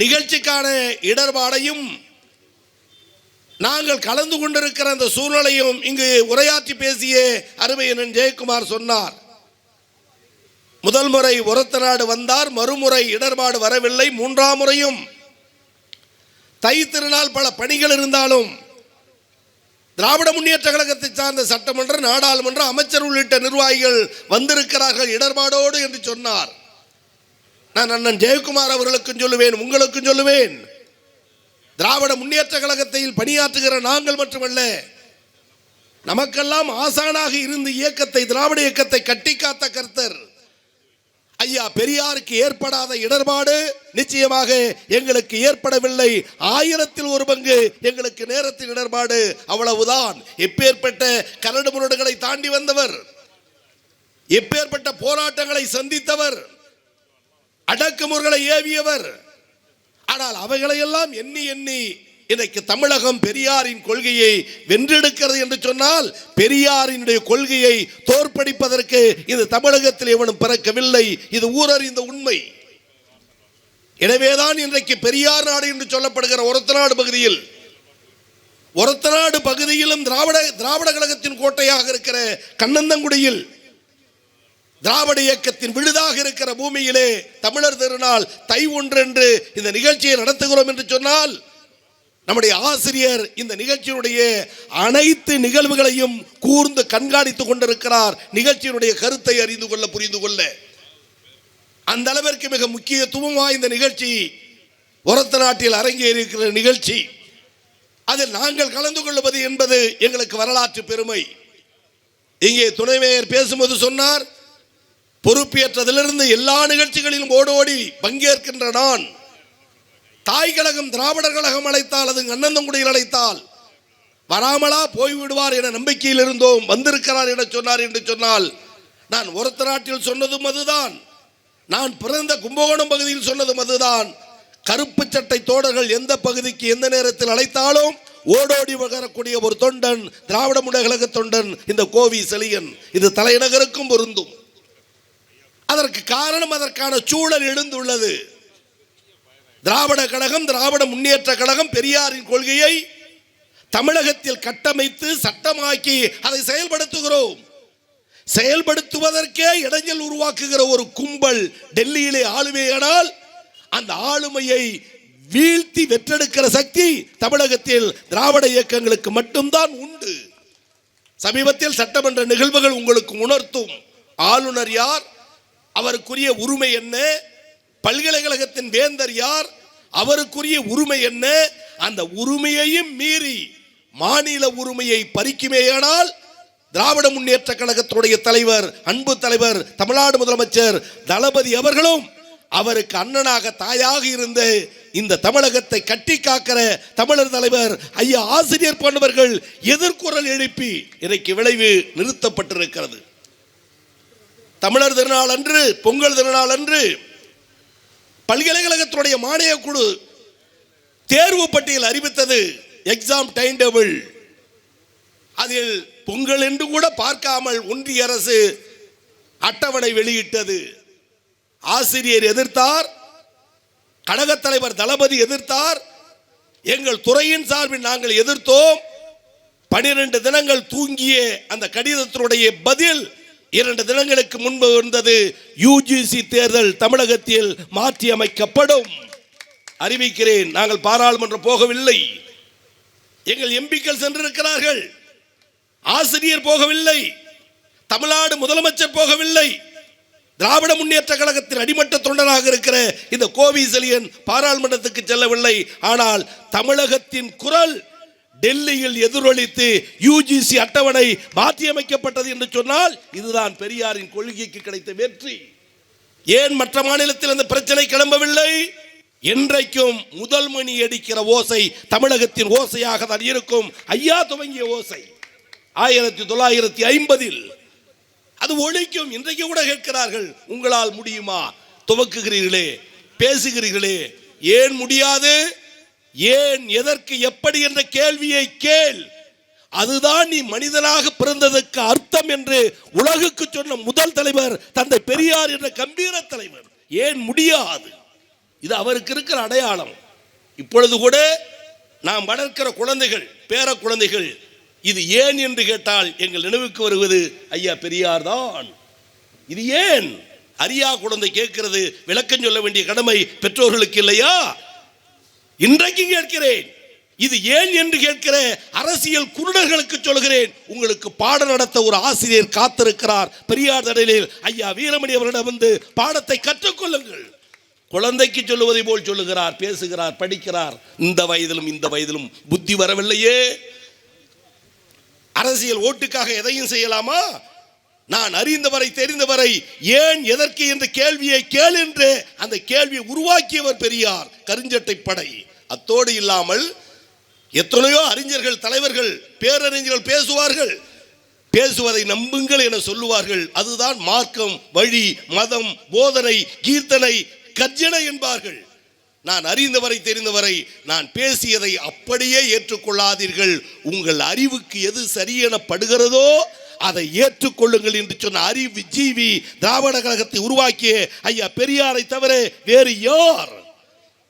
நிகழ்ச்சிக்கான இடர்பாடையும் நாங்கள் கலந்து கொண்டிருக்கிற அந்த சூழ்நிலையும் இங்கு உரையாற்றி பேசிய அருமையனன் ஜெயக்குமார் சொன்னார். முதல் முறை உரத்த நாடு வந்தார் மறுமுறை இடர்பாடு வரவில்லை மூன்றாம் முறையும் தை திருநாள் பல பணிகள் இருந்தாலும் திராவிட முன்னேற்ற கழகத்தை சார்ந்த சட்டமன்ற நாடாளுமன்ற அமைச்சர் உள்ளிட்ட நிர்வாகிகள் வந்திருக்கிறார்கள் இடர்பாடோடு என்று சொன்னார். நான் அண்ணன் ஜெயக்குமார் அவர்களுக்கும் சொல்லுவேன் உங்களுக்கும் சொல்லுவேன். திராவிட முன்னேற்ற கழகத்தில் பணியாற்றுகிற நாங்கள் மட்டுமல்ல நமக்கெல்லாம் ஆசானாக இருந்து இயக்கத்தை திராவிட இயக்கத்தை கட்டி காத்த கர்த்தர். ஐயா பெரியாருக்கு ஏற்படாத இடர்பாடு நிச்சயமாக எங்களுக்கு ஏற்படவில்லை. ஆயிரத்தில் ஒரு பங்கு எங்களுக்கு நேரத்தில் இடர்பாடு அவ்வளவுதான். எப்பேற்பட்ட கரடு முரடுகளை தாண்டி வந்தவர் எப்பேற்பட்ட போராட்டங்களை சந்தித்தவர் அடக்குமுறைகளை ஏவியவர். ஆனால் அவைகளையெல்லாம் எண்ணி எண்ணி இன்றைக்கு தமிழகம் பெரியாரின் கொள்கையை வென்றெடுக்கிறது என்று சொன்னால் பெரியாரினுடைய கொள்கையை தோற்படிப்பதற்கு இது தமிழகத்தில் எவனும் பிறக்கவில்லை. இது ஊரறிந்த உண்மை. எனவேதான் இன்றைக்கு பெரியார் நாடு என்று சொல்லப்படுகிற ஒரத்தநாடு பகுதியில் ஒரத்தநாடு பகுதியிலும் திராவிட திராவிட கழகத்தின் கோட்டையாக இருக்கிற கண்ணந்தங்குடியில் திராவிட இயக்கத்தின் விழுதாக இருக்கிற பூமியிலே தமிழர் திருநாள் தை ஒன்றென்று இந்த நிகழ்ச்சியை நடத்துகிறோம் என்று சொன்னால் நம்முடைய ஆசிரியர் இந்த நிகழ்ச்சியினுடைய அனைத்து நிகழ்வுகளையும் கூர்ந்து கண்காணித்துக் கொண்டிருக்கிறார். நிகழ்ச்சியினுடைய கருத்தை அறிந்து கொள்ள புரிந்து கொள்ள. அந்த அளவிற்கு மிக முக்கியத்துவம் வாய்ந்த நிகழ்ச்சி உரத்த நாட்டில் அரங்கேறி இருக்கிற நிகழ்ச்சி. அதில் நாங்கள் கலந்து கொள்வது என்பது எங்களுக்கு வரலாற்று பெருமை. இங்கே துணைவேயர் பேசும்போது சொன்னார் பொறுப்பேற்றதிலிருந்து எல்லா நிகழ்ச்சிகளிலும் ஓடோடி பங்கேற்கின்ற நான் தாய் கழகம் திராவிடர் கழகம் அழைத்தால் அது அண்ணந்தங்குடியில் அழைத்தால் வராமலா போய்விடுவார் என நம்பிக்கையில் இருந்தோம் வந்திருக்கிறார் என சொன்னார் என்று சொன்னால் நான் ஒருத்த நாட்டில் சொன்னதும் அதுதான். நான் பிறந்த கும்பகோணம் பகுதியில் சொன்னதும் அதுதான். கருப்பு சட்டை தோடர்கள் எந்த பகுதிக்கு எந்த நேரத்தில் அழைத்தாலும் ஓடோடி வரக்கூடிய ஒரு தொண்டன் திராவிட முன்னேற்ற தொண்டன் இந்த கோவி செலியன் இது தலைநகருக்கும் பொருந்தும். அதற்கு காரணம் அதற்கான சூழல் எழுந்துள்ளது. திராவிட கழகம் திராவிட முன்னேற்ற கழகம் பெரியாரின் கொள்கையை தமிழகத்தில் கட்டமைத்து சட்டமாக்கி அதை செயல்படுத்துகிறோம். செயல்படுத்துவதற்கே இடைஞ்சல் உருவாக்குகிற ஒரு கும்பல் டெல்லியிலே ஆளுமையானால் அந்த ஆளுமையை வீழ்த்தி வெற்றெடுக்கிற சக்தி தமிழகத்தில் திராவிட இயக்கங்களுக்கு மட்டும்தான் உண்டு. சமீபத்தில் சட்டமன்ற நிகழ்வுகள் உங்களுக்கு உணர்த்தும். ஆளுநர் யார்? அவருக்குரிய உரிமை என்ன? பல்கலைக்கழகத்தின் வேந்தர் யார்? அவருக்குரிய உரிமை என்ன? அந்த உரிமையையும் மீறி மாநில உரிமையை பறிக்குமேயானால் திராவிட முன்னேற்ற கழகத்துடைய தலைவர் அன்பு தலைவர் தமிழ்நாடு முதலமைச்சர் தளபதி அவர்களும் அவருக்கு அண்ணனாக தாயாக இருந்து இந்த தமிழகத்தை கட்டி காக்கிற தமிழர் தலைவர் ஐயா ஆசிரியர் போன்றவர்கள் எதிர்குரல் எழுப்பி இன்றைக்கு விளைவு நிறுத்தப்பட்டிருக்கிறது. தமிழர் திருநாள் அன்று பொங்கல் திருநாள் அன்று பல்கலைக்கழகத்துடைய மானிய குழு தேர்வு பட்டியல் அறிவித்தது எக்ஸாம் டைம் டேபிள் அதில் பொங்கல் என்று கூட பார்க்காமல் ஒன்றிய அரசு அட்டவணை வெளியிட்டது. ஆசிரியர் எதிர்த்தார் கழகத் தலைவர் தளபதி எதிர்த்தார் எங்கள் துறையின் சார்பில் நாங்கள் எதிர்த்தோம். பனிரெண்டு தினங்கள் தூங்கிய அந்த கடிதத்தினுடைய பதில் இரண்டு தினங்களுக்கு முன்பு இருந்தது யூஜிசி தேர்தல் தமிழகத்தில் மாற்றி அமைக்கப்படும் அறிவிக்கிறேன் நாங்கள் பாராளுமன்றம் போகவில்லை. எங்கள் எம்பிக்கள் சென்றிருக்கிறார்கள். ஆசிரியர் போகவில்லை. தமிழ்நாடு முதலமைச்சர் போகவில்லை. திராவிட முன்னேற்ற கழகத்தின் அடிமட்ட தொண்டனாக இருக்கிற இந்த கோவி செலியன் பாராளுமன்றத்துக்கு செல்லவில்லை. ஆனால் தமிழகத்தின் குரல் டெல்லியில் எதிரொலித்து யூஜிசி அட்டவணை மாற்றியமைக்கப்பட்டது என்று சொன்னால் இதுதான் பெரியாரின் கொள்கைக்கு கிடைத்த வெற்றி. ஏன் மற்ற மாநிலத்தில் அந்த பிரச்சனை கிளம்பவில்லை? என்றைக்கும் முதல் மணி அடிக்கிற ஓசை தமிழகத்தின் ஓசையாக தான் இருக்கும். ஐயா துவங்கிய ஓசை ஆயிரத்தி தொள்ளாயிரத்தி ஐம்பதில். அது ஒழிக்கும். இன்றைக்கு கூட கேட்கிறார்கள் உங்களால் முடியுமா? துவக்குகிறீர்களே பேசுகிறீர்களே ஏன் முடியாது? ஏன் எதற்கு எப்படி என்ற கேள்வியை கேள். அதுதான் நீ மனிதனாக பிறந்ததற்கு அர்த்தம் என்று உலகுக்கு சொன்ன முதல் தலைவர் தந்தை பெரியார் என்ற கம்பீர தலைவர். ஏன் முடியாது? இது அவருக்கு இருக்கிற அடையாளம். இப்பொழுது கூட நாம் வளர்க்கிற குழந்தைகள் பேர குழந்தைகள் இது ஏன் என்று கேட்டால் எங்கள் நினைவுக்கு வருவது ஐயா பெரியார் தான். இது ஏன்? அரியா குழந்தை கேட்கிறது விளக்கம் சொல்ல வேண்டிய கடமை பெற்றோர்களுக்கு இல்லையா? இன்றைக்கு கேட்கிறேன். இது ஏன் என்று கேட்கிற அரசியல் குருடர்களுக்கு சொல்கிறேன். உங்களுக்கு பாடம் நடத்த ஒரு ஆசிரியர் காத்திருக்கிறார். பெரியார் தடலில் ஐயா வீரமணி அவரிடம் வந்து பாடத்தை கற்றுக்கொள்ளுங்கள். குழந்தைக்கு சொல்லுவதை போல் சொல்லுகிறார் பேசுகிறார் படிக்கிறார். இந்த வயதிலும் இந்த வயதிலும் புத்தி வரவில்லையே. அரசியல் ஓட்டுக்காக எதையும் செய்யலாமா? நான் அறிந்தவரை தெரிந்தவரை ஏன் எதற்கு என்ற கேள்வியை கேள் என்று அந்த கேள்வியை உருவாக்கியவர் பெரியார். கருஞ்சட்டை படை அத்தோடு இல்லாமல் எத்தனையோ அறிஞர்கள் தலைவர்கள் பேரறிஞர்கள் பேசுவார்கள். பேசுவதை நம்புங்கள் என சொல்லுவார்கள். அதுதான் மார்க்கம் வழி மதம் போதனை கீர்த்தனை கர்ஜனை என்பார்கள். நான் அறிந்தவரை தெரிந்தவரை நான் பேசியதை அப்படியே ஏற்றுக்கொள்ளாதீர்கள். உங்கள் அறிவுக்கு எது சரியெனப்படுகிறதோ அதை ஏற்றுக்கொள்ளுங்கள் என்று சொன்ன அறிவு ஜீவி திராவிட கழகத்தை உருவாக்கிய ஐயா பெரியாரை தவிர வேறு யார்?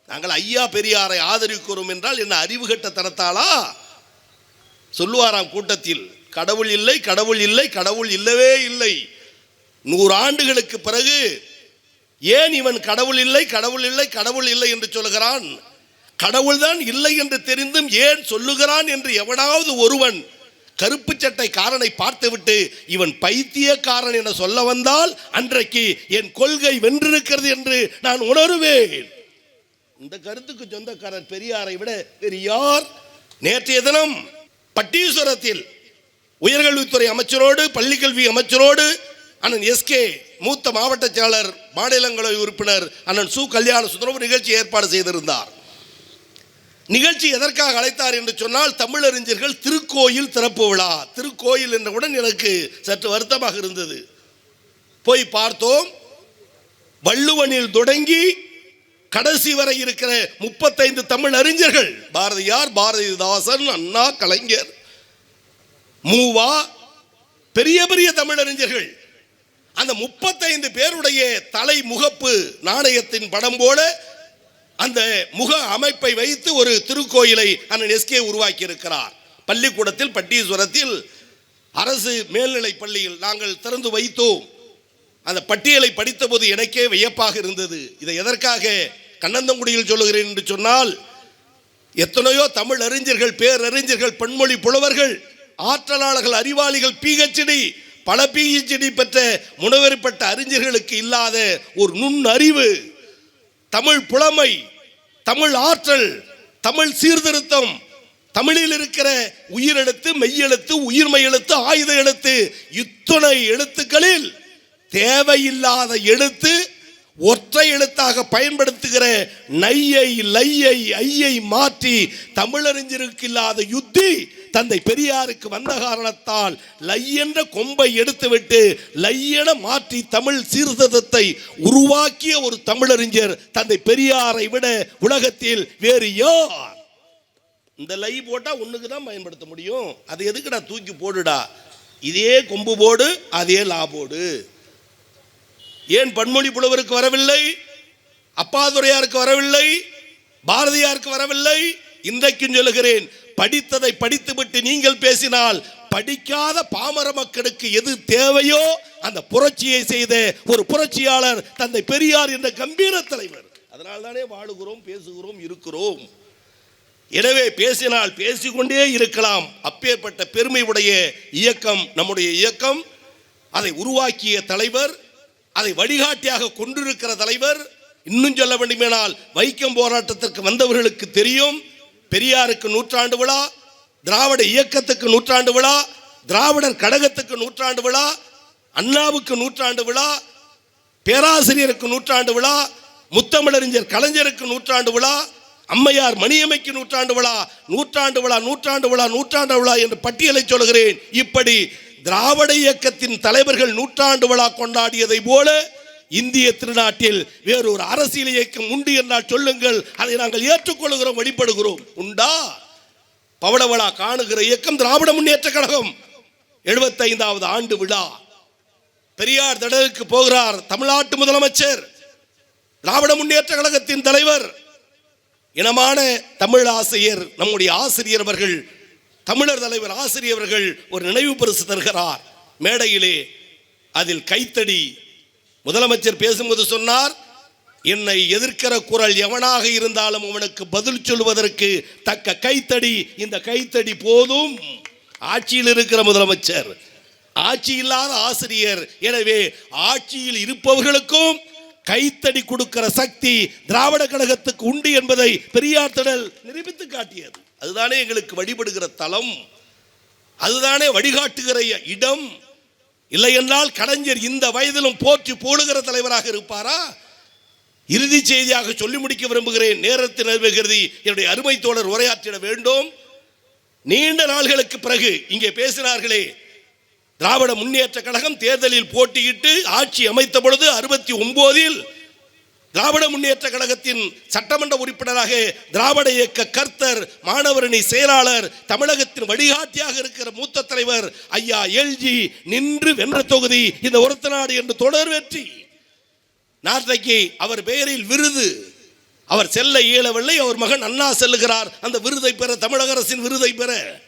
நாங்கள் ஐயா பெரியாரை ஆதரிக்கிறோம் என்றால் என்ன அறிவு கட்ட தரத்தாளா சொல்லுவாராம் கூட்டத்தில் கடவுள் இல்லை கடவுள் இல்லை கடவுள் இல்லவே இல்லை. நூறு ஆண்டுகளுக்கு பிறகு ஏன் இவன் கடவுள் இல்லை கடவுள் இல்லை கடவுள் இல்லை என்று சொல்லுகிறான்? கடவுள்தான் இல்லை என்று தெரிந்தும் ஏன் சொல்லுகிறான் என்று எவனாவது ஒருவன் கருப்பு சட்டை காரனை பார்த்துவிட்டு இவன் பைத்தியக்காரன் என சொல்ல வந்தால் அன்றைக்கு என் கொள்கை வென்றிருக்கிறது என்று நான் உணருவேன். இந்த கருத்துக்கு சொந்தக்காரர் பெரியாரை விட வேறு யார்? நேற்றைய தினம் பட்டீஸ்வரத்தில் உயர்கல்வித்துறை அமைச்சரோடு பள்ளிக்கல்வி அமைச்சரோடு அண்ணன் எஸ்கே மூத்த மாவட்ட செயலர் மாநிலங்களவை உறுப்பினர் அண்ணன் சு. கல்யாண சுந்தரம் நிகழ்ச்சி ஏற்பாடு செய்திருந்தார். நிகழ்ச்சி எதற்காக அழைத்தார் என்று சொன்னால் தமிழறிஞர்கள் திருக்கோயில் திறப்பு விழா. திருக்கோயில் என்றவுடன் எனக்கு சற்று வருத்தமாக இருந்தது. போய் பார்த்தோம் வள்ளுவனில் தொடங்கி கடைசி வரை இருக்கிற முப்பத்தைந்து தமிழ் அறிஞர்கள் பாரதியார் பாரதிதாசன் அண்ணா கலைஞர் மூவா பெரிய பெரிய தமிழறிஞர்கள் அந்த முப்பத்தைந்து பேருடைய தலை முகப்பு நாணயத்தின் படம் போல அந்த முக அமைப்பை வைத்து ஒரு திருக்கோயிலை அண்ணன் எஸ்கே உருவாக்கி இருக்கிறார் பள்ளிக்கூடத்தில் பட்டீஸ்வரத்தில் அரசு மேல்நிலை பள்ளியில் நாங்கள் திறந்து வைத்தோம். அந்த பட்டியலை படித்தபோது எனக்கே வியப்பாக இருந்தது. இதை எதற்காக கண்ணந்தங்குடியில் சொல்லுகிறேன் என்று சொன்னால் எத்தனையோ தமிழ் அறிஞர்கள் பேரறிஞர்கள் பன்மொழி புலவர்கள் ஆற்றலாளர்கள் அறிவாளிகள் பிஹெச்டி பல பிஹெச்டி பெற்ற முனைவரிப்பட்ட அறிஞர்களுக்கு இல்லாத ஒரு நுண் அறிவு தமிழ் புலமை தமிழ் ஆற்றல் தமிழ் சீர்திருத்தம் தமிழில் இருக்கிற உயிரெழுத்து மெய்யெழுத்து உயிர்மை எழுத்து ஆயுத எழுத்து இத்துணை எழுத்துக்களில் தேவையில்லாத எழுத்து ஒற்றை எழுத்தாக பயன்படுத்துகிற நையை லையை ஐயை மாற்றி தமிழறிஞருக்கு இல்லாத யுத்தி தந்தை பெரியாருக்கு வந்த காரணத்தால் லை என்ற கொம்பை எடுத்துவிட்டு லையென மாற்றி தமிழ் சீர்திருத்தத்தை உருவாக்கிய ஒரு தமிழறிஞர் தந்தை பெரியாரை விட உலகத்தில் வேறு யார்? இந்த லை போட்டால் ஒன்றுக்கு தான் பயன்படுத்த முடியும். அது எதுக்குடா தூக்கி போடுடா? இதே கொம்பு போடு அதே லா போடு. ஏன் பன்மொழி புலவருக்கு வரவில்லை? அப்பாதுரையாருக்கு வரவில்லை? பாரதியாருக்கு வரவில்லை? இன்றைக்கும் சொல்லுகிறேன் படித்ததை படித்துவிட்டு நீங்கள் பேசினால் படிக்காத பாமர மக்களுக்கு எது தேவையோ அந்த புரட்சியை செய்த ஒரு புரட்சியாளர் தந்தை பெரியார் என்ற கம்பீர தலைவர். அதனால் தானே வாழுகிறோம் பேசுகிறோம் இருக்கிறோம். எனவே பேசினால் பேசிக்கொண்டே இருக்கலாம். அப்பேற்பட்ட பெருமை உடைய இயக்கம் நம்முடைய இயக்கம் அதை உருவாக்கிய தலைவர் அதை வழிகாட்டியாக கொண்டிருக்கிற தலைவர் இன்னும் சொல்ல வேண்டுமேனால் வைக்கம் போராட்டத்திற்கு வந்தவர்களுக்கு தெரியும். பெரியாருக்கு நூற்றாண்டு விழா திராவிட இயக்கத்துக்கு நூற்றாண்டு விழா திராவிடர் கழகத்துக்கு நூற்றாண்டு விழா அண்ணாவுக்கு நூற்றாண்டு விழா பேராசிரியருக்கு நூற்றாண்டு விழா முத்தமிழறிஞர் கலைஞருக்கு நூற்றாண்டு விழா அம்மையார் மணியம்மைக்கு நூற்றாண்டு விழா நூற்றாண்டு விழா நூற்றாண்டு விழா நூற்றாண்டு விழா என்று பட்டியலை சொல்கிறேன் இப்படி திராவிட இயக்கத்தின் தலைவர்கள் நூற்றாண்டு விழா கொண்டாடியதை போல இந்திய திருநாட்டில் வேறொரு அரசியல் இயக்கம் உண்டு என்றால் சொல்லுங்கள். அதை நாங்கள் ஏற்றுக்கொள்கிறோம் வழிபடுகிறோம் உண்டா? பவடவழா காணுகிற இயக்கம் திராவிட முன்னேற்ற கழகம். எழுபத்தைந்தாவது ஆண்டு விழா. பெரியார் திடலுக்கு போகிறார் தமிழ்நாட்டு முதலமைச்சர். திராவிட முன்னேற்ற கழகத்தின் தலைவர். இனமான தமிழ் ஆசிரியர் நம்முடைய ஆசிரியர் அவர்கள் தமிழர் தலைவர் ஆசிரியர்கள் ஒரு நினைவு பரிசு தருகிறார். மேடையிலே அதில் கைத்தடி முதலமைச்சர் பேசும்போது சொன்னார் என்னை எதிர்க்கிற குரல் எவனாக இருந்தாலும் அவனுக்கு பதில் சொல்வதற்கு தக்க கைத்தடி இந்த கைத்தடி போதும். ஆட்சியில் இருக்கிற முதலமைச்சர் ஆட்சி இல்லாத ஆசிரியர் எனவே ஆட்சியில் இருப்பவர்களுக்கும் கைத்தடி கொடுக்கிற சக்தி திராவிட கழகத்துக்கு உண்டு என்பதை பெரியார் திடல் நிரூபித்து காட்டியது. அதுதானே எங்களுக்கு வழிபடுகிற தலம். அதுதானே வழிகாட்டுகிற இடம். இல்லை என்றால் கலைஞர் இந்த வயதிலும் போற்றி போடுகிற தலைவராக இருப்பாரா? இறுதி செய்தியாக சொல்லி முடிக்க விரும்புகிறேன். நேரத்தில் நிறைவேகிறது என்னுடைய அருமை தோழர் உரையாற்றிட வேண்டும். நீண்ட நாள்களுக்கு பிறகு இங்கே பேசினார்களே. திராவிட முன்னேற்ற கழகம் தேர்தலில் போட்டியிட்டு ஆட்சி அமைத்த பொழுது அறுபத்தி ஒன்பதில் திராவிட முன்னேற்ற கழகத்தின் சட்டமன்ற உறுப்பினராக திராவிட இயக்க கர்த்தர் மாணவரணி செயலாளர் தமிழகத்தின் வழிகாட்டியாக இருக்கிற மூத்த தலைவர் ஐயா எல்ஜி நின்று வென்ற தொகுதி இந்த ஒருத்த நாடு என்று தொடர் வெற்றி. நாட்டைக்கு அவர் பெயரில் விருது. அவர் செல்ல இயலவில்லை அவர் மகன் அண்ணா செல்லுகிறார். அந்த விருதை பெற தமிழக அரசின் விருதை பெற.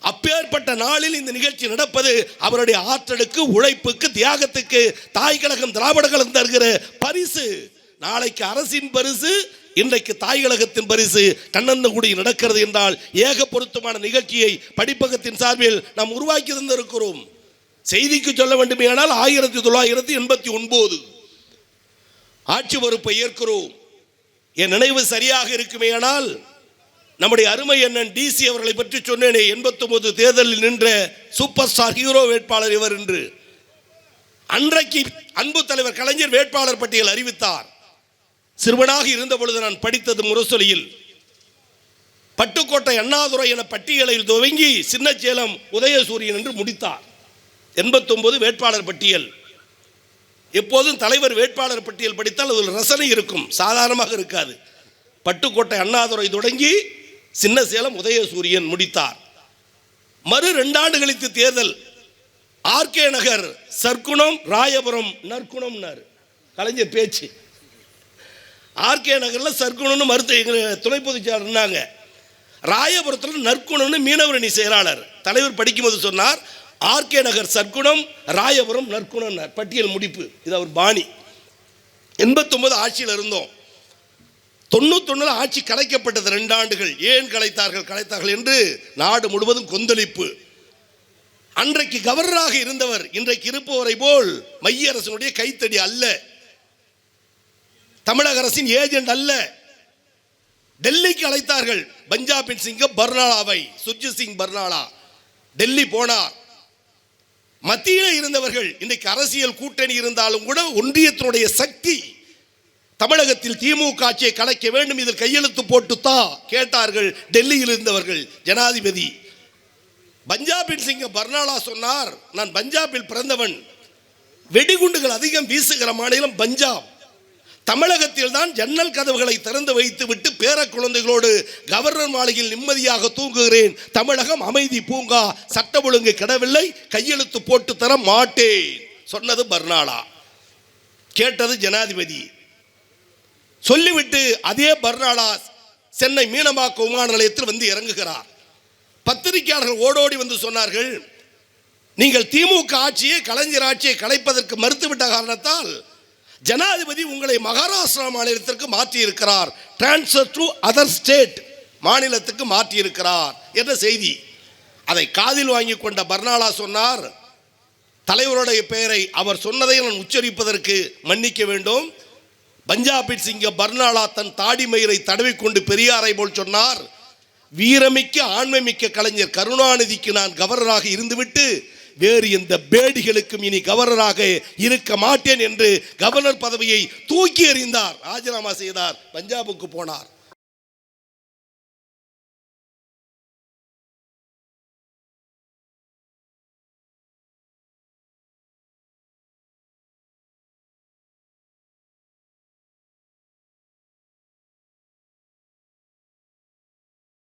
அப்பேற்பட்ட நாளில் இந்த நிகழ்ச்சி நடப்பது அவருடைய ஆற்றலுக்கு உழைப்புக்கு தியாகத்துக்கு தாய் கழகம் திராவிட கழகம் தருகிற பரிசு. நாளைக்கு அரசின் பரிசு இன்றைக்கு தாய்கழகத்தின் பரிசு. பரிசு கண்ணந்தகுடி நடக்கிறது என்றால் ஏக பொருத்தமான நிகழ்ச்சியை படிப்பகத்தின் சார்பில் நாம் உருவாக்கி தந்திருக்கிறோம். செய்திக்கு சொல்ல வேண்டுமேனால் ஆயிரத்தி தொள்ளாயிரத்தி எண்பத்தி ஒன்பது. ஆட்சி பொறுப்பை ஏற்கிறோம். என் நினைவு சரியாக இருக்குமேயானால் நம்முடைய அருமை அண்ணன் டிசி அவர்களை பற்றி சொன்னேனே எண்பத்தொன்பது தேர்தலில் நின்ற சூப்பர் ஸ்டார் ஹீரோ வேட்பாளர் இவர் என்று. அன்றைக்கு அன்பு தலைவர் கலைஞர் வேட்பாளர் பட்டியல் அறிவித்தார். சிறுவனாக இருந்த பொழுது நான் படித்தது முரசொலியில். பட்டுக்கோட்டை அண்ணாதுரை என பட்டியலில் துவங்கி சின்னச்சேலம் உதயசூரியன் என்று முடித்தார். எண்பத்தொன்பது வேட்பாளர் பட்டியல். எப்போதும் தலைவர் வேட்பாளர் பட்டியல் படித்தால் அதில் ரசனை இருக்கும் சாதாரணமாக இருக்காது. பட்டுக்கோட்டை அண்ணாதுரை தொடங்கி சின்ன சேலம் உதயசூரியன் முடித்தார். மறு ரெண்டாண்டு கழித்து தேர்தல் ஆர்கே நகர் சர்க்குணம் ராயபுரம் நற்குணம்னார். கலைஞர் பேச்சு. ஆர்கே நகரில் சர்க்குணன்னு மருத்துவ எங்கள் துணை பொதுச்சாளர் இருந்தாங்க. ராயபுரத்தில் நற்குணம்னு மீனவரணி செயலாளர். தலைவர் படிக்கும்போது சொன்னார் ஆர்கே நகர் சர்க்குணம் ராயபுரம் நற்குணம்னார் பட்டியல் முடிப்பு. இது அவர் பாணி. எண்பத்தொன்பது ஆட்சியில் இருந்தோம். தொண்ணூத்தொன்னில் ஆட்சி கலைக்கப்பட்டது ரெண்டு ஆண்டுகள். ஏன் கலைத்தார்கள் கலைத்தார்கள் என்று நாடு முழுவதும் கொந்தளிப்பு. அன்றைக்கு கவர்னராக இருந்தவர் இன்றைக்கு இருப்பவரை போல் மைய அரசனுடைய கைத்தடி அல்ல. தமிழக அரசின் ஏஜென்ட் அல்ல. டெல்லிக்கு அழைத்தார்கள். பஞ்சாபின் சிங்க பர்னாலாவை சுர்ஜித் சிங் பர்னாலா. டெல்லி போனார். மத்தியில் இருந்தவர்கள் இன்றைக்கு அரசியல் கூட்டணி இருந்தாலும் கூட ஒன்றியத்தினுடைய சக்தி தமிழகத்தில் திமுக ஆட்சியை கலைக்க வேண்டும் இதில் கையெழுத்து போட்டு கேட்டார்கள் டெல்லியில் இருந்தவர்கள் ஜனாதிபதி. பஞ்சாபின் சிங்க பர்னாலா சொன்னார் நான் பஞ்சாபில் பிறந்தவன். வெடிகுண்டுகள் அதிகம் வீசுகிற மாநிலம் பஞ்சாப். தமிழகத்தில் தான் ஜன்னல் கதவுகளை திறந்து வைத்து விட்டு பேர குழந்தைகளோடு கவர்னர் மாளிகையில் நிம்மதியாக தூங்குகிறேன். தமிழகம் அமைதி பூங்கா. சட்ட ஒழுங்கு கிடவில்லை. கையெழுத்து போட்டு தர மாட்டேன். சொன்னது பர்னாலா கேட்டது ஜனாதிபதி. சொல்லிவிட்டு அதே பர்னாலா சென்னை மீனமாக்க விமான நிலையத்தில் வந்து இறங்குகிறார். பத்திரிகையாளர்கள் ஓடோடி வந்து சொன்னார்கள் நீங்கள் திமுக ஆட்சியை கலைஞர் ஆட்சியை கலைப்பதற்கு மறுத்துவிட்ட காரணத்தால் ஜனாதிபதி உங்களை மகாராஷ்டிரா மாநிலத்திற்கு மாற்றி இருக்கிறார் டிரான்ஸ்ஃபர் டு அதர் ஸ்டேட் மாநிலத்துக்கு மாற்றியிருக்கிறார் என்ற செய்தி. அதை காதில் வாங்கி கொண்ட பர்னாலா சொன்னார். தலைவருடைய பெயரை அவர் சொன்னதை நான் உச்சரிப்பதற்கு மன்னிக்க வேண்டும். பஞ்சாபி சிங்க பர்னாலா தன் தாடி மயிரை தடவிக்கொண்டு பெரியாரை போல் சொன்னார். வீரமிக்க ஆண்மைமிக்க கலைஞர் கருணாநிதிக்கு நான் கவர்னராக இருந்துவிட்டு வேறு எந்த பேடிகளுக்கும் இனி கவர்னராக இருக்க மாட்டேன் என்று கவர்னர் பதவியை தூக்கி எறிந்தார் ராஜினாமா செய்தார் பஞ்சாபுக்கு போனார்.